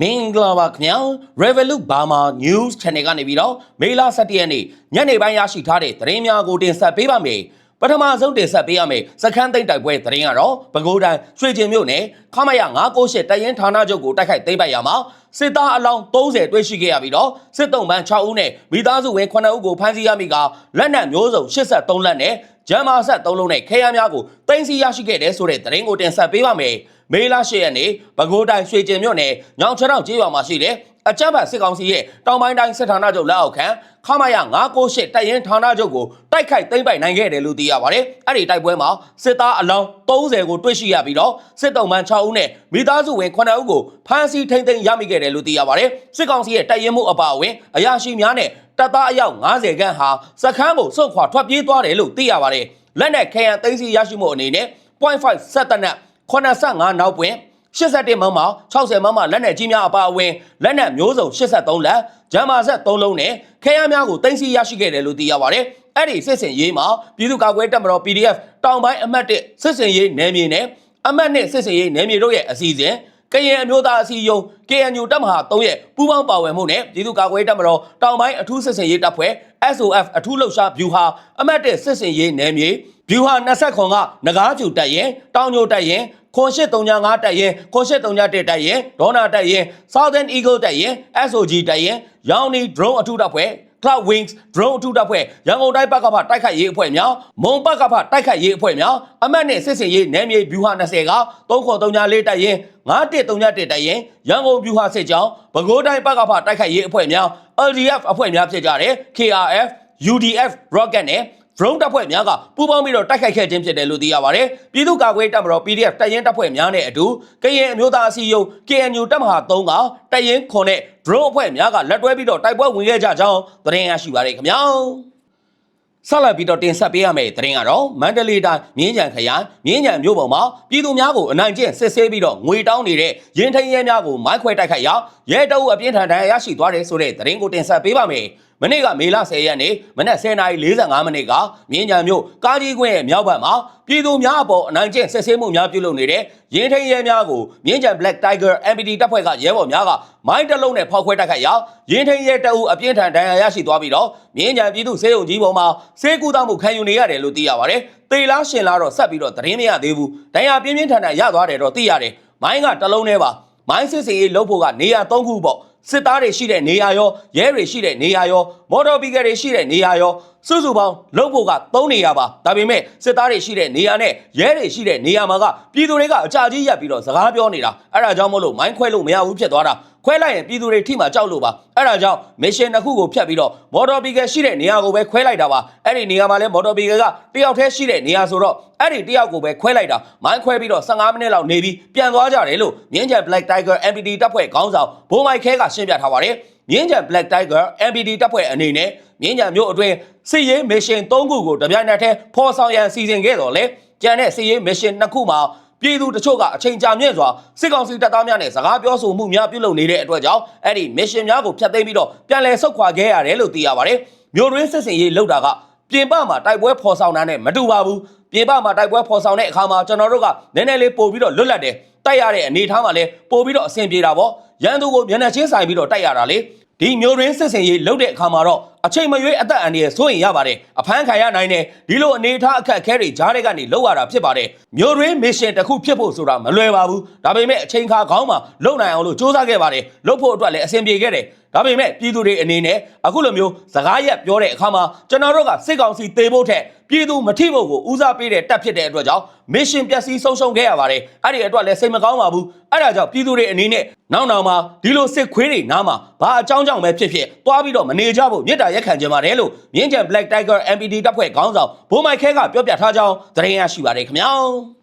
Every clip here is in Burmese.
မင်္ဂလာပါခင်ဗျာ Revolut Burma News Channel ကနေပြီးတော့မေလ17ရက်နေ့ညနေပိုင်းရရှိထားတဲ့သတင်းများကိုတင်ဆက်ပေးပါမယ်ပထမဆုံးတင်ဆက်ပေးရမယ်စခန်းသိမ်းတိုက်ပွဲသတင်းကတော့ပဲခူးတိုင်းရွှေကျင်မြို့နယ်ခမရ998တရင်ဌာနချုပ်ကိုတိုက်ခိုက်သိမ်းပိုက်ရမှာစစ်သားအလောင်း30တွေ့ရှိခဲ့ရပြီးတော့စစ်တုံးပန်း6ဦးနဲ့မိသားစုဝင်9ဦးကိုဖမ်းဆီးရမိကလက်နက်မျိုးစုံ83လက်နဲ့ ဂျမ်မာဆက်3လုံးနဲ့ခဲယမ်းများကိုတင်စီရရှိခဲ့တဲ့ဆိုတဲ့သတင်းကိုတင်ဆက်ပေးပါမယ်မေလ10ရက်နေ့ပဲခူးတိုင်းရွှေကျင်မြို့နယ်ညောင်ချောင်းကျေးရွာမှာရှိတဲ့အကြမ်းဖက်စစ်ကောင်စီရဲ့တောင်ပိုင်းတိုင်းစစ်ဌာနချုပ်လက်အောက်ခံခမရ998တပ်ရင်းဌာနချုပ်ကိုတိုက်ခိုက်သိမ်းပိုက်နိုင်ခဲ့တယ်လို့သိရပါတယ်။အဲ့ဒီတိုက်ပွဲမှာစစ်သားအလောင်း30ကိုတွေ့ရှိရပြီးတော့စစ်တုံးပန်း6ဦးနဲ့မိသားစုဝင်9ဦးကိုဖမ်းဆီးထိန်းသိမ်းရမိခဲ့တယ်လို့သိရပါတယ်။စစ်ကောင်စီရဲ့တပ်ရင်းမှုအပါအဝင်အရာရှိများနဲ့ တပ်သားအယောက်90ခန့်ဟာစခန်းကိုစွန့်ခွာထွက်ပြေးသွားတယ်လို့သိရပါတယ်။လက်နက်ခဲယံသိမ်းဆည်းရရှိမှုအနေနဲ့0.5စက်တနက်85နောက်ပွင့်81မမ60မမလက်နက်ကြီးများအပါအဝင်လက်နက်မျိုးစုံ83လက်ဂျမ်မာဆက်3လုံးနဲ့ခဲယမ်းများကိုတင်စီရရှိခဲ့တယ်လို့သိရပါတယ်။အဲ့ဒီစစ်စင်ရေးမှာပြည်သူ့ကာကွယ်တပ်မတော် PDF တောင်ပိုင်းအမှတ်1စစ်စင်ရေးနယ်မြေနဲ့အမှတ်2စစ်စင်ရေးနယ်မြေတို့ရဲ့အစီအစဉ် ကရင်အမျိုးသားအစည်းအရုံး KNU တပ်မဟာ3ရဲ့ပူးပေါင်းပါဝင်မှုနဲ့ပြည်သူ့ကာကွယ်တပ်မတော်တောင်ပိုင်းအထူးစစ်စင်ရေးတပ်ဖွဲ့ SOF အထူးလှုပ်ရှားဗျူဟာအမှတ်1စစ်စင်ရေးနယ်မြေဗျူဟာ20ခွန်ကနဂါးကျူတပ်ရင်တောင်ညိုတပ်ရင်ခွန်835တပ်ရင်ခွန်831တပ်ရင်ဒေါနာတပ်ရင် Southern Eagle တပ်ရင် SOG တပ်ရင်ရောင်နီ drone အထူးတပ်ဖွဲ့ Cloud Wings drone အထူးတပ်ဖွဲ့ရန်ကုန်တိုင်းပကဖတိုက်ခိုက်ရေးအဖွဲ့များမုံပကဖတိုက်ခိုက်ရေးအဖွဲ့များအမတ်နဲ့စစ်စင်ရေးနယ်မြေဗျူဟာ20က334တပ်ရင်9131တပ်ရင်ရန်ကုန်ဗျူဟာစစ်ကြောင်းပဲခူးတိုင်းပကဖတိုက်ခိုက်ရေးအဖွဲ့များ LDF အဖွဲ့များဖြစ်ကြတဲ့ KRF UDF Rocket နဲ့ drone တပ်ဖွဲ့များကပူးပေါင်းပြီးတော့တိုက်ခိုက်ခဲ့ခြင်းဖြစ်တယ်လို့သိရပါတယ်။ပြည်သူ့ကာကွယ်တပ်မတော် PDF တပ်ရင်းတပ်ဖွဲ့များနဲ့အတူကရင်အမျိုးသားအစည်းအရုံး KNU တပ်မဟာ3ကတပ်ရင်းခွန်နဲ့ drone အဖွဲ့များကလက်တွဲပြီးတော့တိုက်ပွဲဝင်ခဲ့ကြကြောင်းသတင်းရရှိပါရခင်ဗျာ။ဆက်လက်ပြီးတော့တင်ဆက်ပေးရမယ့်သတင်းကတော့မန္တလေးတိုင်းမြင်းကြံခရိုင်မြင်းကြံမြို့ပေါ်မှာပြည်သူများကိုအနိုင်ကျင့်စစ်ဆေးပြီးတော့ငွေတောင်းနေတဲ့ရင်ထင်းရဲများကိုမိုက်ခွဲတိုက်ခိုက်ရာရဲတအုပ်အပြင်းထန်ဒဏ်ရာရရှိသွားတယ်ဆိုတဲ့သတင်းကိုတင်ဆက်ပေးပါမယ်။ မနေ့ကမေလ10ရက်နေ့မနက်10:45မိနစ်ကမြင်းကြံမြို့ကားကြီးကွင်းရဲ့မြောက်ဘက်မှာပြည်သူများအပေါ်အနိုင်ကျင့်စစ်ဆေးမှုများပြုလုပ်နေတဲ့ရင်ထင်းရဲများကိုမြင်းကြံ Black Tiger MPD တပ်ဖွဲ့ကရဲဘော်များကမိုင်းတစ်လုံးနဲ့ဖောက်ခွဲတိုက်ခိုက်ရာရင်ထင်းရဲတအုပ်အပြင်းထန်ဒဏ်ရာရရှိသွားပြီးတော့မြင်းကြံပြည်သူစေယုံကြီးပေါ်မှာစေကူတောက်မှုခံယူနေရတယ်လို့သိရပါတယ်။တေလားရှင်လားတော့ဆက်ပြီးတော့သတင်းမရသေးဘူး။ဒဏ်ရာပြင်းပြင်းထန်ထန်ရသွားတယ်တော့သိရတယ်။မိုင်းကတစ်လုံးနဲ့ပါ။မိုင်းစစ်စီရေးလုပ်ဖို့ကနေရာ၃ခုပေါ့။ စစ်သားတွေရှိတဲ့နေရာရောရဲတွေရှိတဲ့နေရာရော မော်တော်ဘီကယ်တွေရှိတဲ့နေရာရောစုစုပေါင်းလုံဖို့က3နေရာပါဒါပေမဲ့စစ်သားတွေရှိတဲ့နေရာနဲ့ရဲတွေရှိတဲ့နေရာမှာကပြည်သူတွေကအကြကြီးရက်ပြီးတော့စကားပြောနေတာအဲ့ဒါကြောင့်မလို့မိုင်းခွဲလို့မရဘူးဖြစ်သွားတာခွဲလိုက်ရင်ပြည်သူတွေထိမှကြောက်လို့ပါအဲ့ဒါကြောင့်မစ်ရှင်တစ်ခုကိုဖျက်ပြီးတော့မော်တော်ဘီကယ်ရှိတဲ့နေရာကိုပဲခွဲလိုက်တာပါအဲ့ဒီနေရာမှာလဲမော်တော်ဘီကယ်ကတယောက်တည်းရှိတဲ့နေရာဆိုတော့အဲ့ဒီတယောက်ကိုပဲခွဲလိုက်တာမိုင်းခွဲပြီးတော့15မိနစ်လောက်နေပြီးပြန်သွားကြတယ်လို့မြင်းချန် Black Tiger MPD တပ်ဖွဲ့ခေါင်းဆောင်ဘိုးမိုက်ခဲကရှင်းပြထားပါတယ် မြင်းချန် Black Tiger MPD တပ်ဖွဲ့အနေနဲ့မြင်းချန်မြို့အတွင်းစစ်ရေးမစ်ရှင်၃ခုကိုတပြိုင်နက်တည်းဖော်ဆောင်ရန်စီစဉ်ခဲ့တော်လဲကျန်တဲ့စစ်ရေးမစ်ရှင်နှစ်ခုမှာပြည်သူတချို့ကအချိန်ကြာမြင့်စွာစစ်ကောင်စီတပ်သားများနဲ့စကားပြောဆိုမှုများပြုလုပ်နေတဲ့အတွက်ကြောင့်အဲ့ဒီမစ်ရှင်များကိုဖျက်သိမ်းပြီးတော့ပြန်လည်ဆုတ်ခွာခဲ့ရတယ်လို့သိရပါတယ်မြို့တွင်းစစ်စင်ရေးလောက်တာက ပြင်ပမှာတိုက်ပွဲဖော်ဆောင်တာနဲ့မတူပါဘူးပြင်ပမှာတိုက်ပွဲဖော်ဆောင်တဲ့အခါမှာကျွန်တော်တို့ကနည်းနည်းလေးပို့ပြီးတော့လွတ်လပ်တယ်တိုက်ရတဲ့အနေအထားမှာလည်းပို့ပြီးတော့အဆင်ပြေတာပေါ့ရန်သူကိုမျက်နှာချင်းဆိုင်ပြီးတော့တိုက်ရတာလေဒီမျိုးရင်းစစ်စင်ရေးလုပ်တဲ့အခါမှာတော့အချိန်မရွေးအသက်အန္တရာယ်စိုးရင်ရပါတယ်အဖမ်းခံရနိုင်တယ်ဒီလိုအနေအထားအခက်အခဲတွေကြားတွေကနေလောက်ရတာဖြစ်ပါတယ်မျိုးရင်းမစ်ရှင်တစ်ခုဖြစ်ဖို့ဆိုတာမလွယ်ပါဘူးဒါပေမဲ့အချိန်ခါခေါင်းမှာလုံနိုင်အောင်လို့စူးစမ်းခဲ့ပါတယ်လုပ်ဖို့အတွက်လည်းအဆင်ပြေခဲ့တယ် ဒါပေမဲ့ပြည်သူတွေအနေနဲ့အခုလိုမျိုးစကားရက်ပြောတဲ့အခါမှာကျွန်တော်တို့ကစစ်ကောင်စီတေဖို့ထက်ပြည်သူမထိဖို့ကိုဦးစားပေးတဲ့တပ်ဖြစ်တဲ့အတွက်ကြောင့်မစ်ရှင်ပျက်စီးဆုံးရှုံးခဲ့ရပါတယ်အဲ့ဒီအတွက်လည်းစိတ်မကောင်းပါဘူးအဲ့ဒါကြောင့်ပြည်သူတွေအနေနဲ့နောက်နောက်မှာဒီလိုစစ်ခွေးတွေနားမှာဘာအကြောင်းကြောင့်ပဲဖြစ်ဖြစ်တွားပြီးတော့မနေကြဖို့မြစ်တာရက်ခံကြပါတယ်လို့မြင်းကျန် Black Tiger MPD တပ်ဖွဲ့ခေါင်းဆောင်ဘိုးမိုက်ခဲကပြောပြထားကြောင်းသတင်းရရှိပါတယ်ခင်ဗျာ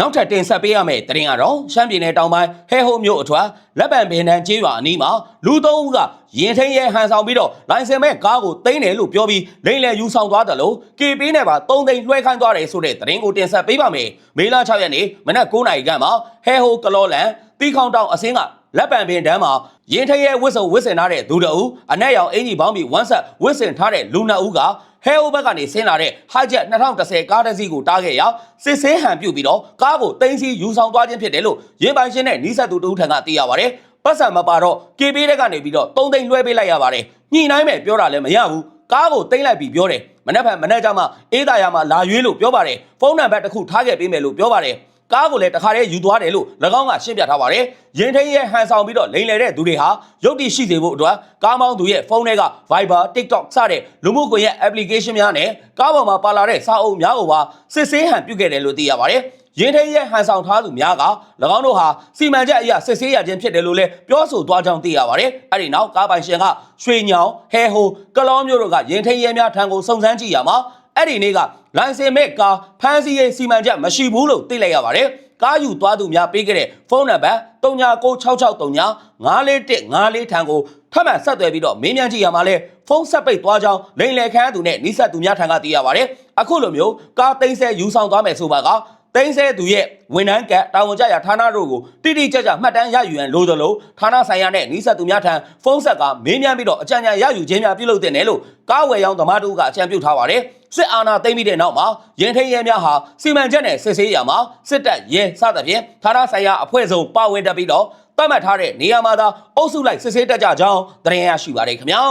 နောက်ထပ်တင်ဆက်ပေးရမယ့်သတင်းကတော့ရှမ်းပြည်နယ်တောင်ပိုင်းဟဲဟိုမြို့အထွတ်လက်ပံပင်တန်းကျေးရွာအနီးမှာလူသုံးဦးကရင်ထင်းရဲဟန်ဆောင်ပြီးတော့လိုင်စင်မဲ့ကားကိုသိမ်းတယ်လို့ပြောပြီးလိမ့်လည်ယူဆောင်သွားတယ်လို့ KP နဲ့ပါ3သိန်းလွှဲခိုင်းသွားတယ်ဆိုတဲ့သတင်းကိုတင်ဆက်ပေးပါမယ်မေလ6ရက်နေ့မနက်9:00နာရီခန့်မှာဟဲဟိုကလောလန်တီခေါင်တောင်အစင်းက လက်ပံပင်တန်းမှာရင်ထရဲဝစ်စုံဝစ်စင်ထားတဲ့သူတအူအနက်ရောင်အင်ကြီးပေါင်းပြီးဝမ်းဆက်ဝစ်စင်ထားတဲ့လူနှစ်ဦးကဟဲအိုဘက်ကနေဆင်းလာတဲ့ Hijet 2010ကားတစ်စီးကိုတားခဲ့ရာစစ်ဆေးဟန်ပြုတ်ပြီးတော့ကားကိုတင်းစီယူဆောင်သွားခြင်းဖြစ်တယ်လို့ရင်းပိုင်ရှင်နဲ့နီးစပ်သူတဦးထံကသိရပါဗျ။ပတ်စံမပါတော့ KB တက်ကနေပြီးတော့3သိန်းလွှဲပေးလိုက်ရပါတယ်ညှိနှိုင်းမယ်ပြောတာလည်းမရဘူးကားကိုတိမ့်လိုက်ပြီးပြောတယ်မနေ့ကမနေ့ကမှအေးတာရမှာလာရွေးလို့ပြောပါတယ်ဖုန်းနံပါတ်တစ်ခုထားခဲ့ပေးမယ်လို့ပြောပါတယ် ကားကိုလည်းတခါတည်းယူသွားတယ်လို့၎င်းကရှင်းပြထားပါတယ်။ရင်ထိန်ရဲ့ဟန်ဆောင်ပြီးတော့လိန်လေတဲ့သူတွေဟာရုပ်တည်ရှိစေဖို့အတွက်ကားမောင်းသူရဲ့ဖုန်းထဲက Viber, TikTok စတဲ့လူမှုကွန်ရက် application များနဲ့ကားပေါ်မှာပါလာတဲ့စာအုပ်များကိုပါစစ်ဆေးဟန်ပြုခဲ့တယ်လို့သိရပါတယ်။ရင်ထိန်ရဲ့ဟန်ဆောင်ထားသူများက၎င်းတို့ဟာစီမံချက်အရစစ်ဆေးရခြင်းဖြစ်တယ်လို့လည်းပြောဆိုသွားကြောင်းသိရပါတယ်။အဲဒီနောက်ကားပိုင်ရှင်ကရွှေညောင်ဟဲဟိုကလောမျိုးတို့ကရင်ထိန်ရဲများထံကိုစုံစမ်းကြည့်ရမှာ အဲ့ဒီနေ့ကလိုင်စင်မဲ့ကားဖမ်းဆီးရေးစီမံချက်မရှိဘူးလို့သိလိုက်ရပါတယ်။ကားယူသွားသူများပေးခဲ့တဲ့ဖုန်းနံပါတ်399663 94154ထံကိုထပ်မံဆက်သွယ်ပြီးတော့မင်းမြန်ကြည့်ရမှာလဲဖုန်းဆက်ပိတ်သွားကြောင်းလိန်လယ်ခန်းသူနဲ့နှိဆက်သူများထံကသိရပါတယ်။အခုလိုမျိုးကားသိမ်းဆဲယူဆောင်သွားမယ်ဆိုပါကသိန်းဆဲသူရဲ့ဝန်ထမ်းကတာဝန်ကျရာဌာနတို့ကိုတိတိကျကျမှတ်တမ်းရယူရန်လိုသလိုဌာနဆိုင်ရာနဲ့နှိဆက်သူများထံဖုန်းဆက်ကမင်းမြန်ပြီးတော့အကြံဉာဏ်ရယူခြင်းများပြုလုပ်တဲ့နယ်လို့ကားဝယ်ရောင်းသမားတို့ကအကြံပြုထားပါတယ် စစ်အာဏာသိမ်းပြီးတဲ့နောက်မှာရင်ထိန်ရဲများဟာစီမံချက်နဲ့စစ်ဆေးရမှာစစ်တပ်ရဲစသဖြင့်ဌာနဆိုင်ရာအဖွဲ့စုံပါဝင်တက်ပြီးတော့တတ်မှတ်ထားတဲ့နေရာမှာသာအုပ်စုလိုက်စစ်ဆေးတက်ကြကြောင်းသတင်းရရှိပါတယ်ခင်ဗျာ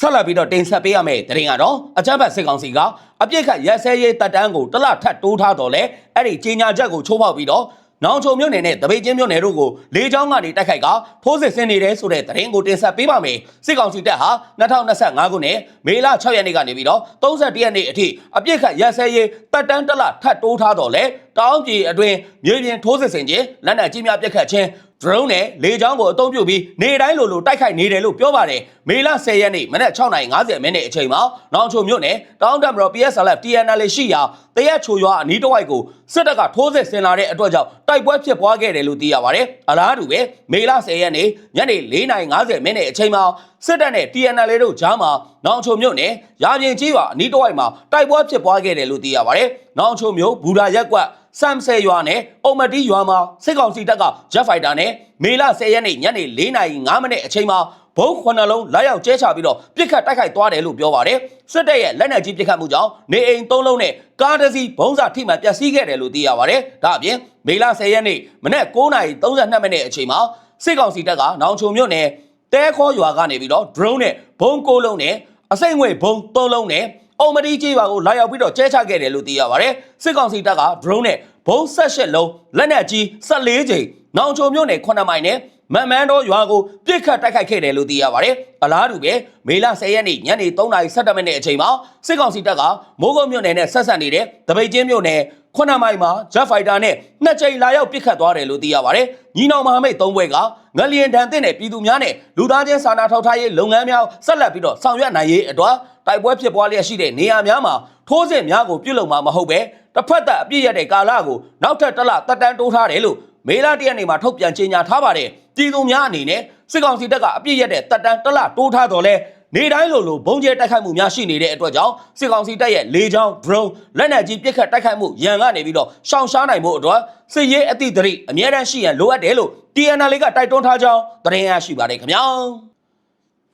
ဆက်လက်ပြီးတော့တင်ဆက်ပေးရမယ့်သတင်းကတော့အကြမ်းဖက်စစ်ကောင်စီကအပြစ်ခတ်ရက်စဲရေးတပ်တန်းကိုတလထပ်တိုးထားတော့လေအဲ့ဒီကြီးညာချက်ကိုချိုးဖောက်ပြီးတော့ နောင်ချုံမြို့နယ်နဲ့တပိတ်ချင်းမြို့နယ်တို့ကိုလေကြောင်းကနေတိုက်ခိုက်ကထိုးစစ်ဆင်နေတယ်ဆိုတဲ့သတင်းကိုတင်ဆက်ပေးပါမယ်စစ်ကောင်စီတပ်ဟာ2025ခုနှစ်မေလ6ရက်နေ့ကနေပြီးတော့31ရက်နေ့အထိအပြစ်ခတ်ရက်စဲရေးတပ်တန်းတလထပ်တိုးထားတော့လေ တောင်းပြည်အတွင်းမြေပြင်ထိုးစစ်ဆင်ခြင်းလက်နက်ကြီးများပြက်ခတ်ခြင်း drone နဲ့လေကြောင်းကိုအသုံးပြုပြီးနေတိုင်းလိုလိုတိုက်ခိုက်နေတယ်လို့ပြောပါတယ်မေလ10ရက်နေ့မနက်6:50မိနစ်အချိန်မှာနောင်ချုံမြို့နယ်တောင်းတမတော် PSLF TNL ရှိရာတရက်ချိုရွာအနီးတစ်ဝိုက်ကိုစစ်တပ်ကထိုးစစ်ဆင်လာတဲ့အတွက်ကြောင့်တိုက်ပွဲဖြစ်ပွားခဲ့တယ်လို့သိရပါတယ်အလားတူပဲမေလ10ရက်နေ့ညနေ4:50မိနစ်အချိန်မှာ စစ်တပ်နဲ့ TNL တို့ကြားမှာနောင်ချုံမြို့နယ်ရာပြင်ကြီးရွာအနီးတစ်ဝိုက်မှာတိုက်ပွဲဖြစ်ပွားခဲ့တယ်လို့သိရပါတယ်နောင်ချုံမြို့ဘူရာရက်ကွက်စမ်ဆယ်ရွာနဲ့အုံမတီရွာမှာစစ်ကောင်စီတပ်ကဂျက်ဖိုက်တာနဲ့မေလ10ရက်နေ့ညနေ4:05မိနစ်အချိန်မှာဘုံခုနှစ်လုံးလာရောက်ကျဲချပြီးတော့ပြစ်ခတ်တိုက်ခိုက်သွားတယ်လို့ပြောပါတယ်စစ်တပ်ရဲ့လက်နက်ကြီးပြစ်ခတ်မှုကြောင့်နေအိမ်၃လုံးနဲ့ကားတစ်စီးဘုံစာထိမှန်ပျက်စီးခဲ့တယ်လို့သိရပါတယ်ဒါအပြင်မေလ10ရက်နေ့မနက်9:32မိနစ်အချိန်မှာစစ်ကောင်စီတပ်ကနောင်ချုံမြို့နယ် တဲခေါ်ရွာကနေပြီးတော့ drone နဲ့ဘုံ၉လုံးနဲ့အစိမ့်ငွေဘုံ၃လုံးနဲ့အုံမတီကြီးပါကိုလာရောက်ပြီးတော့ကျဲချခဲ့တယ်လို့သိရပါတယ်စစ်ကောင်စီတပ်က drone နဲ့ဘုံ၁၈လုံးလက်နက်ကြီး14ကြိမ်နောင်ချုံမြို့နယ်9မိုင်နဲ့မန်မန်တော်ရွာကိုပြစ်ခတ်တိုက်ခိုက်ခဲ့တယ်လို့သိရပါတယ်အလားတူပဲမေလ10ရက်နေ့ညနေ3:17မိနစ်အချိန်မှာစစ်ကောင်စီတပ်ကမိုးကုတ်မြို့နယ်နဲ့ဆက်ဆက်နေတဲ့တပိတ်ချင်းမြို့နယ် ခုနမိုင်မှာ Jet Fighter နဲ့နှစ်ကြိမ်လာရောက်ပစ်ခတ်သွားတယ်လို့သိရပါတယ်။ညီနောင်မဟာမိတ်သုံးဘွဲကငလျင်တန်တဲ့နဲ့ပြည်သူများနဲ့လူသားချင်းစာနာထောက်ထားရေးလုပ်ငန်းများဆက်လက်ပြီးတော့ဆောင်ရွက်နိုင်ရေးအတွက်တိုက်ပွဲဖြစ်ပွားလျက်ရှိတဲ့နေရာများမှာထိုးစစ်များကိုပြုလုပ်မှာမဟုတ်ပဲတစ်ဖက်သက်အပြည့်ရတဲ့ကာလကိုနောက်ထပ်တစ်လတက်တန်းတိုးထားတယ်လို့မေလတရက်နေ့မှာထုတ်ပြန်ကြေညာထားပါတယ်။ပြည်သူများအနေနဲ့စစ်ကောင်စီတပ်ကအပြည့်ရတဲ့တက်တန်းတစ်လတိုးထားတော့လဲ နေတိုင်းလိုလိုဘုံကျဲတိုက်ခိုက်မှုများရှိနေတဲ့အတွက်ကြောင့်စစ်ကောင်စီတပ်ရဲ့လေကြောင်း drone လက်နက်ကြီးပစ်ခတ်တိုက်ခိုက်မှုရန်ကနေပြီးတော့ရှောင်ရှားနိုင်မှုအတွက်စစ်ရေးအသည့်တရိအမြဲတမ်းရှိရန်လိုအပ်တယ်လို့ TNL ကတိုက်တွန်းထားကြောင်းသတင်းရရှိပါတယ်ခင်ဗျာ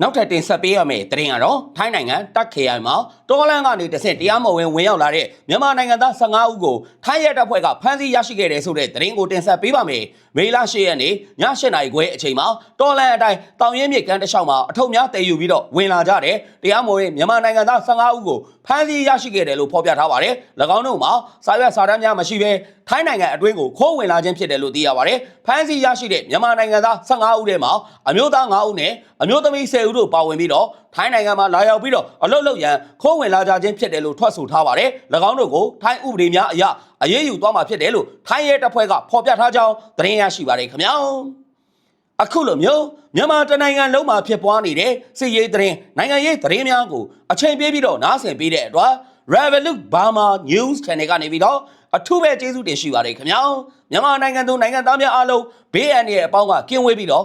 နောက်ထပ်တင်ဆက်ပေးရမယ့်သတင်းကတော့ထိုင်းနိုင်ငံတက်ခေအိုင်မှာတောလန်ကနေတဆင့်တရားမဝင်ဝင်ရောက်လာတဲ့မြန်မာနိုင်ငံသား15ဦးကိုထိုင်းရဲတပ်ဖွဲ့ကဖမ်းဆီးရရှိခဲ့တယ်ဆိုတဲ့သတင်းကိုတင်ဆက်ပေးပါမယ်။မေလ10ရက်နေ့ည8နာရီခွဲအချိန်မှာတောလန်အတိုင်းတောင်ရဲမြစ်ကမ်းတစ်လျှောက်မှာအထုပ်များတည်ယူပြီးတော့ဝင်လာကြတဲ့တရားမဝင်မြန်မာနိုင်ငံသား15ဦးကိုဖမ်းဆီးရရှိခဲ့တယ်လို့ဖော်ပြထားပါတယ်။၎င်းတို့မှာစာရွက်စာတမ်းများမရှိဘဲထိုင်းနိုင်ငံအတွင်းကိုခိုးဝင်လာခြင်းဖြစ်တယ်လို့သိရပါတယ်။ဖမ်းဆီးရရှိတဲ့မြန်မာနိုင်ငံသား15ဦးထဲမှာအမျိုးသား9ဦးနဲ့အမျိုးသမီး10ဦးတို့ပါဝင်ပြီးတော့ထိုင်းနိုင်ငံမှာလာရောက်ပြီးတော့အလုတ်လုတ်ရန်ခိုးဝင်လာကြခြင်းဖြစ်တယ်လို့ထွက်ဆိုထားပါတယ်။၎င်းတို့ကိုထိုင်းဥပဒေများအရအရေးယူသွားမှာဖြစ်တယ်လို့ထိုင်းရဲတပ်ဖွဲ့ကဖော်ပြထားကြောင်းသတင်းရရှိပါတယ်ခင်ဗျာ။အခုလိုမျိုးမြန်မာတနိုင်ငံလုံးမှာဖြစ်ပွားနေတဲ့စစ်ရေးသတင်းနိုင်ငံရေးသတင်းများကိုအချိန်ပေးပြီးတော့နားဆင်ပေးတဲ့အတွက် Revolut Burma News Channel ကနေပြီးတော့အထူးပဲကျေးဇူးတင်ရှိပါတယ်ခင်ဗျာမြန်မာနိုင်ငံသူနိုင်ငံသားများအားလုံးဘေးအန္တရာယ်အပေါင်းကကင်းဝေးပြီးတော့